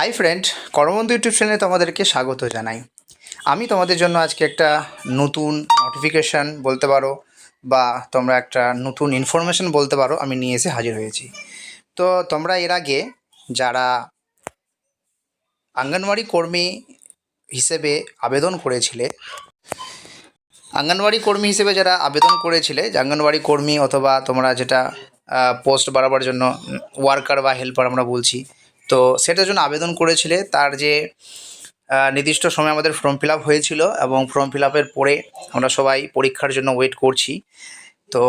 Hi friend কর্মবন্ধু YouTube চ্যানেলে তোমাদেরকে স্বাগত জানাই। আমি তোমাদের জন্য আজকে একটা নতুন নোটিফিকেশান বলতে পারো বা তোমরা একটা নতুন ইনফরমেশন বলতে পারো, আমি নিয়ে এসে হাজির হয়েছি। তো তোমরা এর আগে যারা আঙ্গনওয়াড়ি কর্মী হিসেবে আবেদন করেছিলে, আঙ্গনওয়াড়ি কর্মী হিসেবে যারা আবেদন করেছিলে, যে আঙ্গনওয়াড়ি কর্মী অথবা তোমরা যেটা পোস্ট বাড়াবার জন্য ওয়ার্কার বা হেল্পার আমরা বলছি তো সেটার জন্য আবেদন করেছিলে। তার যে নির্দিষ্ট সময় আমাদের ফর্ম ফিল হয়েছিল এবং ফর্ম ফিল পরে আমরা সবাই পরীক্ষার জন্য ওয়েট করছি। তো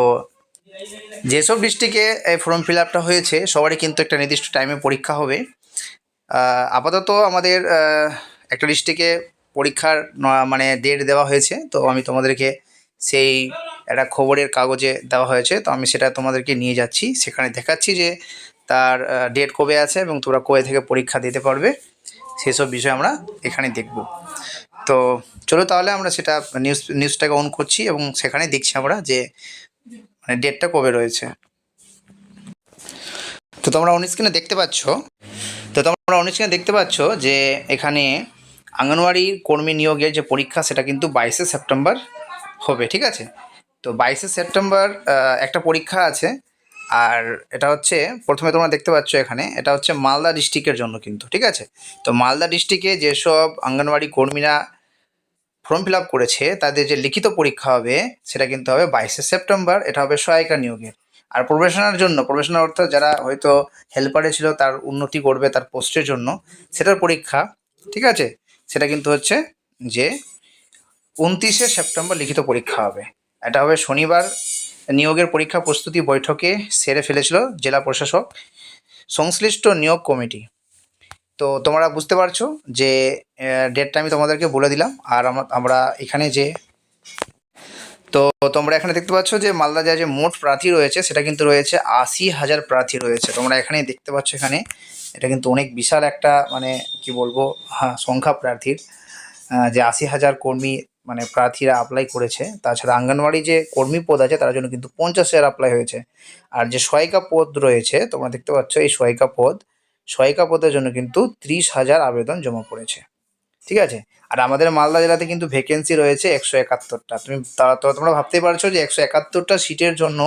যেসব ডিস্ট্রিক্টে এই ফর্ম ফিল হয়েছে, সবারই কিন্তু একটা নির্দিষ্ট টাইমে পরীক্ষা হবে। আপাতত আমাদের একটা ডিস্ট্রিক্টে পরীক্ষার মানে ডেট দেওয়া হয়েছে। তো আমি তোমাদেরকে সেই একটা খবরের কাগজে দেওয়া হয়েছে। তো আমি সেটা তোমাদেরকে নিয়ে যাচ্ছি। সেখানে দেখাচ্ছি যে তার ডেট কবে আছে এবং তোমরা কবে থেকে পরীক্ষা দিতে পারবে, সেসব বিষয় আমরা এখানে দেখব। তো চলো তাহলে আমরা সেটা নিউজ নিউজটাকে অন করছি এবং সেখানে দেখছি আমরা যে মানে ডেটটা কবে রয়েছে। তো তোমরা অন দেখতে পাচ্ছ, তো তোমরা অন দেখতে পাচ্ছ যে এখানে আঙ্গনওয়াড়ি কর্মী নিয়োগের যে পরীক্ষা, সেটা কিন্তু বাইশে সেপ্টেম্বর হবে, ঠিক আছে? তো বাইশে সেপ্টেম্বর একটা পরীক্ষা আছে আর এটা হচ্ছে, প্রথমে তোমরা দেখতে পাচ্ছ এখানে, এটা হচ্ছে মালদা ডিস্ট্রিক্টের জন্য কিন্তু, ঠিক আছে? তো মালদা ডিস্ট্রিক্টে যেসব আঙ্গনওয়াড়ি কর্মীরা ফর্ম ফিল করেছে, তাদের যে লিখিত পরীক্ষা হবে, সেটা কিন্তু হবে বাইশে সেপ্টেম্বর, এটা হবে সহায়িকা নিয়োগের। আর প্রফেশনাল জন্য প্রফেশনাল অর্থাৎ যারা হয়তো হেল্পারে ছিল, তার উন্নতি করবে তার পোস্টের জন্য, সেটার পরীক্ষা, ঠিক আছে? সেটা কিন্তু হচ্ছে যে, উনত্রিশে সেপ্টেম্বর লিখিত পরীক্ষা হবে। এটা হবে শনিবার নিয়োগের পরীক্ষা প্রস্তুতি বৈঠকে সেরে ফেলেছিল জেলা প্রশাসক। সংশ্লিষ্ট নিয়োগ কমিটি। তো তোমরা বুঝতে পারছ যে ডেটটা আমি তোমাদেরকে বলে দিলাম, আর আমা- আমরা এখানে যে, তো তোমরা এখানে দেখতে পাচ্ছ যে, মালদা জেলায় যে মোট প্রার্থী রয়েছে, সেটা কিন্তু রয়েছে আশি হাজার প্রার্থী রয়েছে। তোমরা এখানে দেখতে পাচ্ছ এখানে, এটা কিন্তু অনেক বিশাল একটা মানে কি বলব হ্যাঁ সংখ্যা প্রার্থীর যে আশি হাজার কর্মী মানে প্রার্থীরা অ্যাপ্লাই করেছে। তাছাড়া আঙ্গনওয়াড়ি যে কর্মী পদ আছে, তার জন্য কিন্তু পঞ্চাশ হাজার অ্যাপ্লাই হয়েছে। আর যে সহায়িকা পদ রয়েছে, তোমরা দেখতে পাচ্ছ এই সহায়িকা পদ, সহায়িকা পদের জন্য কিন্তু ত্রিশ হাজার আবেদন জমা পড়েছে। ঠিক আছে? আর আমাদের মালদা জেলাতে কিন্তু ভ্যাকেন্সি রয়েছে একশো একাত্তরটা। তুমি তোমরা ভাবতেই পারছ যে একশো একাত্তরটা সিটের জন্য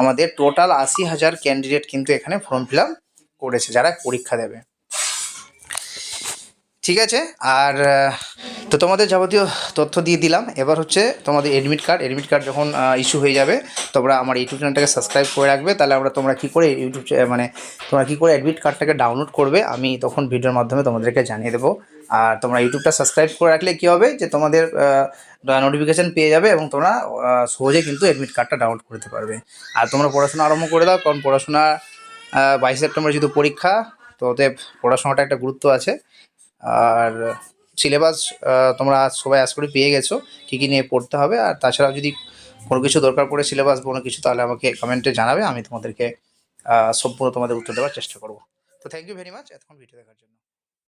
আমাদের টোটাল আশি হাজার ক্যান্ডিডেট কিন্তু এখানে ফর্ম ফিল করেছে, যারা পরীক্ষা দেবে। ঠিক আছে? আর তো তোমাদের যাবতীয় তথ্য দিয়ে দিলাম। এবার হচ্ছে তোমাদের এডমিট কার্ড এডমিট কার্ড যখন ইস্যু হয়ে যাবে, তোমরা আমার ইউটিউব চ্যানেলটাকে সাবস্ক্রাইব করে রাখবে। তাহলে আমরা তোমরা কী করে ইউটিউব মানে তোমরা কী করে অ্যাডমিট কার্ডটাকে ডাউনলোড করবে, আমি তখন ভিডিওর মাধ্যমে তোমাদেরকে জানিয়ে দেবো। আর তোমরা ইউটিউবটা সাবস্ক্রাইব করে রাখলে কী হবে যে, তোমাদের নোটিফিকেশান পেয়ে যাবে এবং তোমরা সহজে কিন্তু অ্যাডমিট কার্ডটা ডাউনলোড করতে পারবে। আর তোমরা পড়াশোনা আরম্ভ করে দাও, কারণ পড়াশোনা বাইশ সেপ্টেম্বর যেহেতু পরীক্ষা, তো ওতে পড়াশোনাটা একটা গুরুত্ব আছে। আর সিলেবাস তোমরা সবাই আজ করে পেয়ে গেছো, কী কী নিয়ে পড়তে হবে, আর তাছাড়াও যদি কোনো কিছু দরকার পড়ে সিলেবাস কোনো কিছু, তাহলে আমাকে কমেন্টে জানাবে, আমি তোমাদেরকে সম্পূর্ণ তোমাদের উত্তর দেওয়ার চেষ্টা করব। তো থ্যাংক ইউ ভেরি মাচ এতক্ষণ ভিডিও দেখার জন্য।